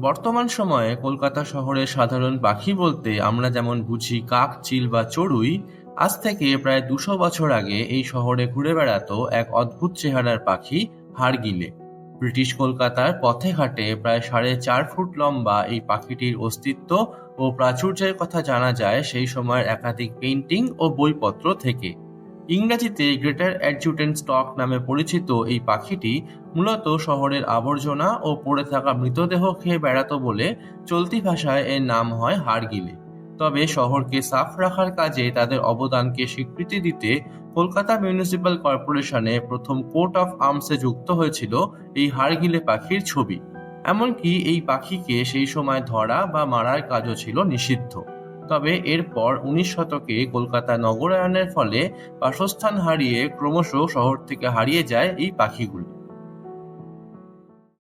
বর্তমান সময়ে কলকাতা শহরের সাধারণ পাখি বলতে আমরা যেমন বুঝি কাক, চিল বা চড়ুই, আজ থেকে প্রায় দুশো বছর আগে এই শহরে ঘুরে বেড়াতো এক অদ্ভুত চেহারার পাখি হাড়গিলে ব্রিটিশ কলকাতার পথে ঘাটে প্রায় সাড়ে চার ফুট লম্বা এই পাখিটির অস্তিত্ব ও প্রাচুর্যের কথা জানা যায় সেই সময়ের একাধিক পেইন্টিং ও বইপত্র থেকে। ইংরেজিতে গ্রেটার অ্যাডজুটেন্ট স্টক নামে পরিচিত এই পাখিটি মূলত শহরের আবর্জনা ও পড়ে থাকা মৃতদেহ খেয়ে বেড়াতো বলে চলতি ভাষায় এর নাম হয় হাড়গিলে। তবে শহরকে সাফ রাখার কাজে তাদের অবদানকে স্বীকৃতি দিতে কলকাতা মিউনিসিপ্যাল কর্পোরেশনে প্রথম কোর্ট অফ আর্মসে যুক্ত হয়েছিল এই হাড়গিলে পাখির ছবি। এমনকি এই পাখিকে সেই সময় ধরা বা মারার কাজও ছিল নিষিদ্ধ। তবে এরপর উনিশ শতকে কলকাতা নগরায়নের ফলে বাসস্থান হারিয়ে ক্রমশ শহর থেকে হারিয়ে যায় এই পাখিগুলি।